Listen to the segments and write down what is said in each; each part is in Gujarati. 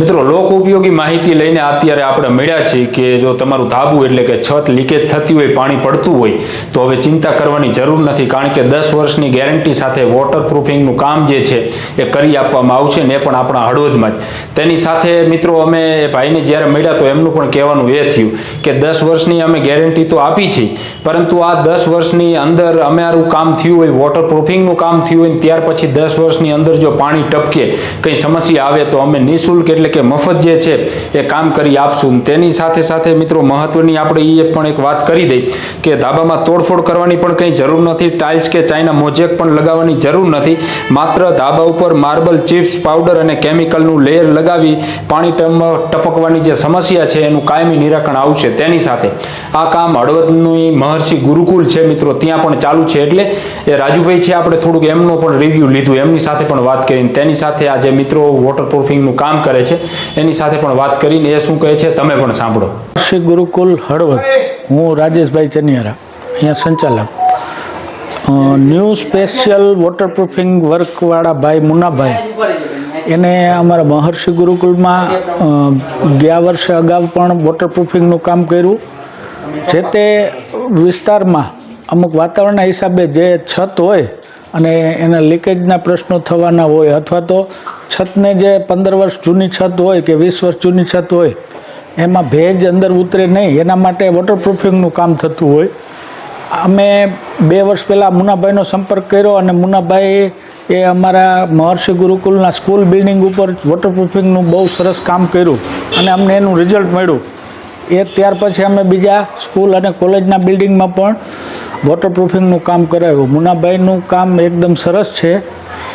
મિત્રો લોક ઉપયોગી માહિતી લઈને અત્યારે આપણે મળ્યા છીએ કે જો તમારું ધાબુ એટલે કે છત લીકેજ થતી હોય, પાણી પડતું હોય, તો હવે ચિંતા કરવાની જરૂર નથી. કારણ કે દસ વર્ષની ગેરંટી સાથે વોટરપ્રૂફિંગનું કામ જે છે, એ કરી આપવામાં આવશે ને એ પણ આપણા હળવદમાં જ. તેની સાથે મિત્રો, અમે ભાઈને જ્યારે મળ્યા તો એમનું પણ કહેવાનું એ થયું કે દસ વર્ષની અમે ગેરંટી તો આપી છે, પરંતુ આ દસ વર્ષની અંદર અમારું કામ થયું હોય વોટરપ્રૂફિંગનું કામ થયું હોય ત્યાર પછી દસ વર્ષની અંદર જો પાણી ટપકે, કંઈ સમસ્યા આવે તો અમે નિઃશુલ્ક એટલે કે મફત જે છે એ કામ કરી આપશું. તેની સાથે સાથે મિત્રો મહત્વની આપણે એ પણ એક વાત કરી દઈ કે ધાબામાં તોડફોડ કરવાની પણ કંઈ જરૂર નથી. ટાઇલ્સ કે ચાઇના મોજેક પણ લગાવવાની જરૂર નથી. માત્ર ધાબા ઉપર માર્બલ ચિપ્સ, પાવડર અને કેમિકલનું લેયર લગાવી પાણી ટપકવાની જે સમસ્યા છે એનું કાયમી નિરાકરણ આવશે તેની સાથે. આ કામ હળવદની મહર્ષિ ગુરુકુલ છે મિત્રો, ત્યાં પણ ચાલુ છે એટલે એ રાજુભાઈ છે આપણે થોડુંક એમનો પણ રિવ્યૂ લીધું. એમની સાથે પણ વાત કરીને તેની સાથે આ જે મિત્રો વોટરપ્રૂફિંગનું કામ કરે છે એની સાથે પણ વાત કરીને એ શું કહે છે તમે પણ સાંભળો. શ્રી ગુરુકુલ હળવદ, હું રાજેશભાઈ ચનિયારા, અહીંયા સંચાલક. ન્યૂ સ્પેશિયલ વોટરપ્રૂફિંગ વર્કવાળા ભાઈ મુન્નાભાઈ. એને અમારા મહર્ષિ ગુરુકુલમાં ગયા વર્ષે અગાઉ પણ વોટરપ્રૂફિંગનું કામ કર્યું. જે તે વિસ્તારમાં અમુક વાતાવરણના હિસાબે જે છત હોય અને એના લીકેજના પ્રશ્નો થવાના હોય અથવા તો છતને જે પંદર વર્ષ જૂની છત હોય કે વીસ વર્ષ જૂની છત હોય, એમાં ભેજ અંદર ઉતરે નહીં. એના માટે વોટરપ્રૂફિંગનું કામ થતું હોય. અમે બે વર્ષ પહેલાં મુનાભાઈનો સંપર્ક કર્યો અને મુનાભાઈ એ અમારા મહર્ષિ ગુરુકુલના સ્કૂલ બિલ્ડિંગ ઉપર વોટરપ્રૂફિંગનું બહુ સરસ કામ કર્યું અને અમને એનું રિઝલ્ટ મળ્યું. એ ત્યાર પછી અમે બીજા સ્કૂલ અને કોલેજના બિલ્ડિંગમાં પણ વોટરપ્રૂફિંગનું કામ કરાવ્યું. મુનાભાઈનું કામ એકદમ સરસ છે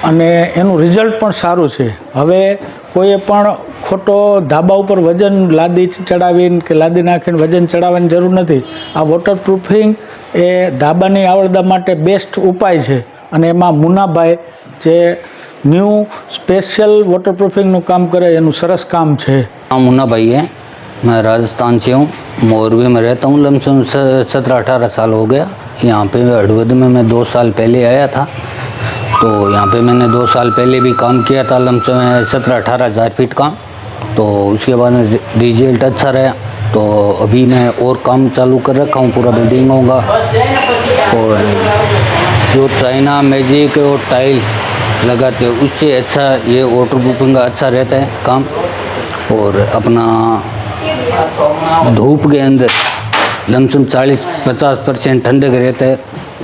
અને એનું રિઝલ્ટ પણ સારું છે. હવે કોઈએ પણ ખોટો ધાબા ઉપર વજન લાદી ચડાવીને કે લાદી નાખીને વજન ચડાવવાની જરૂર નથી. આ વોટરપ્રૂફિંગ એ ધાબાની આવડદા માટે બેસ્ટ ઉપાય છે. અને એમાં મુનાભાઈ જે ન્યૂ સ્પેશિયલ વોટરપ્રૂફિંગનું કામ કરે, એનું સરસ કામ છે. આ મુનાભાઈએ मैं राजस्थान से हूँ मोरबी में रहता हूँ, लमसम सत्रह अठारह साल हो गया। यहाँ पे हड़वद में मैं दो साल पहले आया था। तो यहाँ पे मैंने दो साल पहले भी काम किया था, लमसम सत्रह अठारह हज़ार फीट का। तो उसके बाद रिज़ल्ट अच्छा रहा। तो अभी मैं और काम चालू कर रखा हूँ, पूरा बिल्डिंग होगा। और जो चाइना मैजिक और टाइल्स लगाते हैं, उससे अच्छा ये वाटर प्रूफिंग अच्छा रहता है काम। और अपना धूप के अंदर लमसम 40-50 परसेंट ठंडक रहता है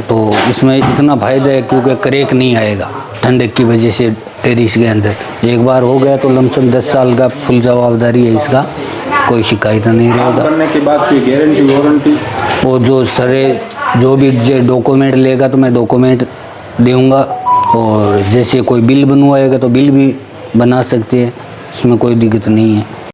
तो इसमें इतना फ़ायदा है क्योंकि करेक नहीं आएगा ठंडक की वजह से टेरिस के अंदर। एक बार हो गया तो लमसम 10 साल का फुल जवाबदारी है इसका कोई शिकायत नहीं रहेगा। करने के बाद कोई गारंटी वारंटी वो जो सरे जो भी जो डॉक्यूमेंट लेगा तो मैं डॉक्यूमेंट दूँगा और जैसे कोई बिल बनवाएगा तो बिल भी बना सकते हैं इसमें कोई दिक्कत नहीं है।